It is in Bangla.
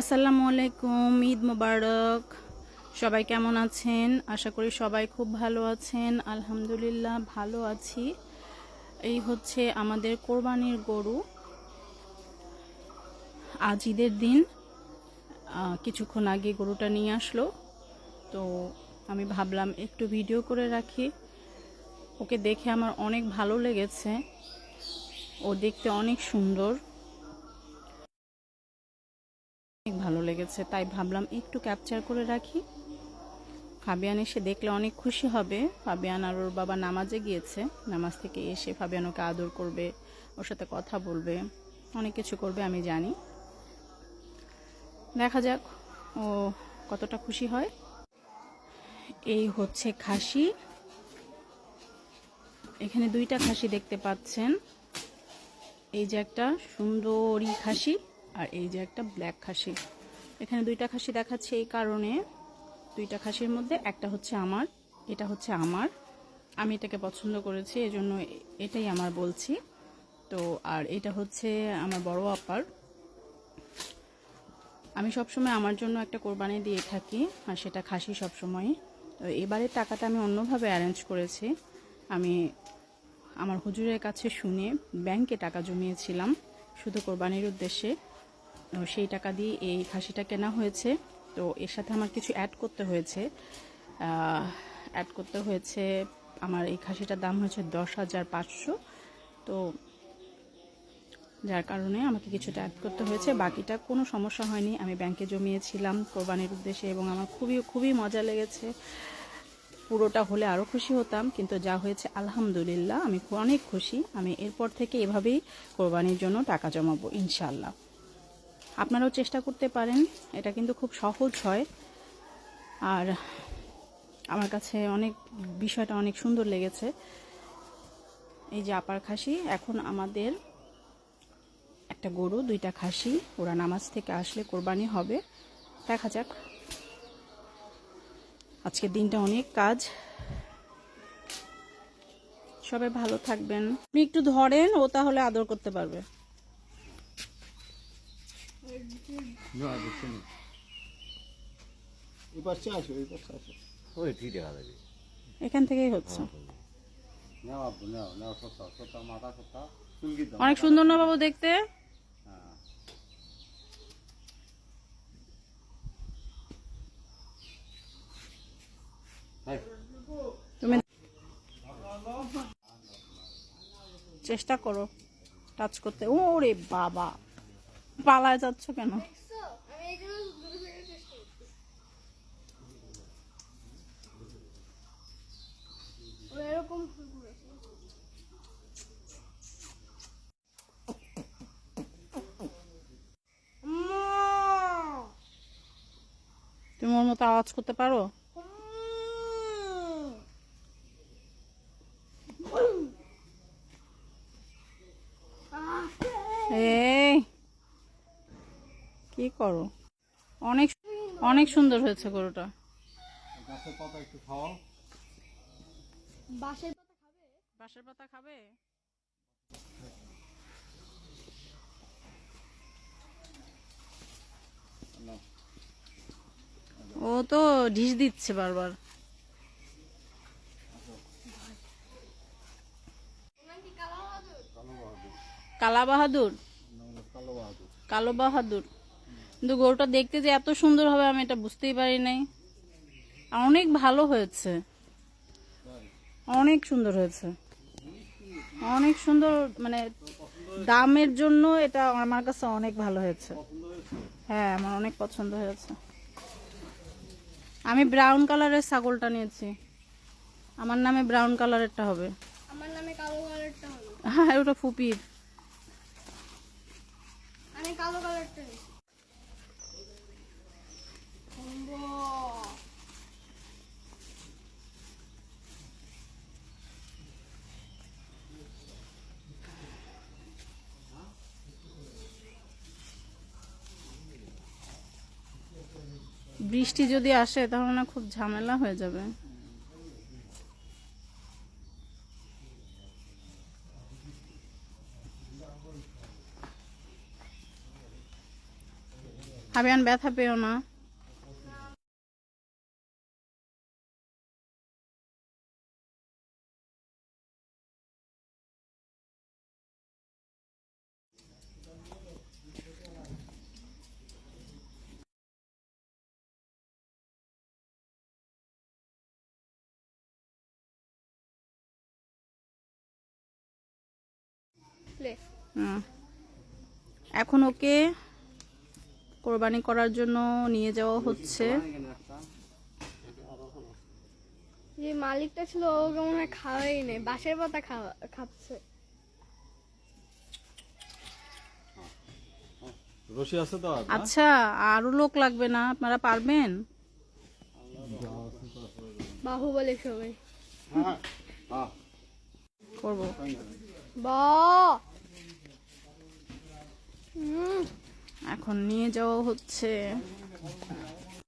আসসালামু আলাইকুম, ঈদ মোবারক। সবাই কেমন আছেন? আশা করি সবাই খুব ভালো আছেন। আলহামদুলিল্লাহ, ভালো আছি। এই হচ্ছে আমাদের কোরবানির গরু। আজ ঈদের দিন কিছুক্ষণ আগে গরুটা নিয়ে আসলো। তো আমি ভাবলাম একটু ভিডিও করে রাখি। ওকে দেখে আমার অনেক ভালো লেগেছে। ও দেখতে অনেক সুন্দর। লেগেছে, তাই ভাবলাম একটু ক্যাপচার করে রাখি। ফাবিয়ান এসে দেখলে অনেক খুশি হবে। ফাবিয়ান আর ওর বাবা নামাজে গিয়েছে। নামাজ থেকে এসে ফাবিয়ান ওকে আদর করবে, ওর সাথে কথা বলবে, অনেক কিছু করবে, আমি জানি। দেখা যাক ও কতটা খুশি হয়। এই হচ্ছে খাসি। এখানে দুইটা খাসি দেখতে পাচ্ছেন। এই যে একটা সুন্দরী খাসি আর এই যে একটা ব্ল্যাক খাসি। এখানে দুইটা খাসি দেখাচ্ছে এই কারণে। দুইটা খাসির মধ্যে একটা হচ্ছে আমার, এটা হচ্ছে আমার। আমি এটাকে পছন্দ করেছি, এজন্য এটাই আমার বলছি। তো, আর এটা হচ্ছে আমার বড় আপার। আমি সবসময় আমার জন্য একটা কোরবানি দিয়ে থাকি, আর সেটা খাসি সবসময়। তো এবারে টাকাটা আমি অন্যভাবে অ্যারেঞ্জ করেছি। আমি আমার হুজুরের কাছে শুনে ব্যাংকে টাকা জমিয়েছিলাম, শুধু কোরবানির উদ্দেশ্যে। সেই টাকা দিয়ে এই খাসিটা কেনা হয়েছে। তো এর সাথে আমার কিছু অ্যাড করতে হয়েছে। অ্যাড করতে হয়েছে আমার এই খাসিটার দাম হয়েছে দশ হাজার পাঁচশো। তো যার কারণে আমাকে কিছুটা অ্যাড করতে হয়েছে। বাকিটা কোনো সমস্যা হয়নি। আমি ব্যাংকে জমিয়েছিলাম কোরবানির উদ্দেশ্যে এবং আমার খুবই খুবই মজা লেগেছে। পুরোটা হলে আরও খুশি হতাম, কিন্তু যা হয়েছে আলহামদুলিল্লাহ, আমি অনেক খুশি। আমি এরপর থেকে এভাবেই কোরবানির জন্য টাকা জমাবো ইনশাল্লাহ আপনারাও চেষ্টা করতে পারেন। এটা কিন্তু খুব সহজ হয়। আর আমার কাছে অনেক বিষয়টা অনেক সুন্দর লেগেছে। এই যে আপার খাসি, এখন আমাদের একটা গরু, দুইটা খাসি। ওরা নামাজ থেকে আসলে কোরবানি হবে। দেখা যাক। আজকের দিনটা অনেক কাজ। সবাই ভালো থাকবেন। একটু ধরেন, ও তাহলে আদর করতে পারবে। না দেখছি না। এই পাশে আসো এই পাশে আসো। ওই ঠিক দেখা যাবে। এখান থেকেই হচ্ছে। অনেক সুন্দর না বাবু দেখতে? হ্যাঁ। হ্যাঁ। তুমি চেষ্টা করো। টাচ করতে। ওরে বাবা। পালায় যাচ্ছ কেন? তুমি ওর মতো আওয়াজ করতে পারো এই কি করো? অনেক অনেক সুন্দর হয়েছে গরুটা। গাছের পাতা একটু খাওয়াও। বাসের পাতা খাবে? বাঁশের পাতা খাবে? ও তো ঢিস দিচ্ছে বারবার। কালো বাহাদুর কালো বাহাদুর কিন্তু গরুটা দেখতে যে এত সুন্দর হবে আমি এটা বুঝতেই পারি নাই। অনেক ভালো হয়েছে। অনেক সুন্দর হয়েছে। অনেক সুন্দর মানে দামের জন্য এটা আমার কাছে অনেক ভালো হয়েছে। হ্যাঁ আমার অনেক পছন্দ হয়েছে। আমি ব্রাউন কালারের ছাগলটা নিয়েছি। আমার নামে ব্রাউন কালারেরটা হবে। আমার নামে কালো কালারটা হলো হ্যাঁ ওটা ফুপির। আমি কালো কালারটা নিয়েছি। বৃষ্টি যদি আসে তাহলে না খুব ঝামেলা হয়ে যাবে। হাবিয়ান ব্যথা পেও না। এখন ওকে কোরবানি করার জন্য নিয়ে যাওয়া হচ্ছে। যে মালিকটা ছিল ওকে মনে হয় খাওয়াই নেই। বাঁশের পাতা খাওয়া খাচ্ছে। রশি আছে তো আচ্ছা আরও লোক লাগবে না। আপনারা পারবেন? বাহুবলী সবাই হ্যাঁ হ্যাঁ। বা হুম এখন নিয়ে যাওয়া হচ্ছে।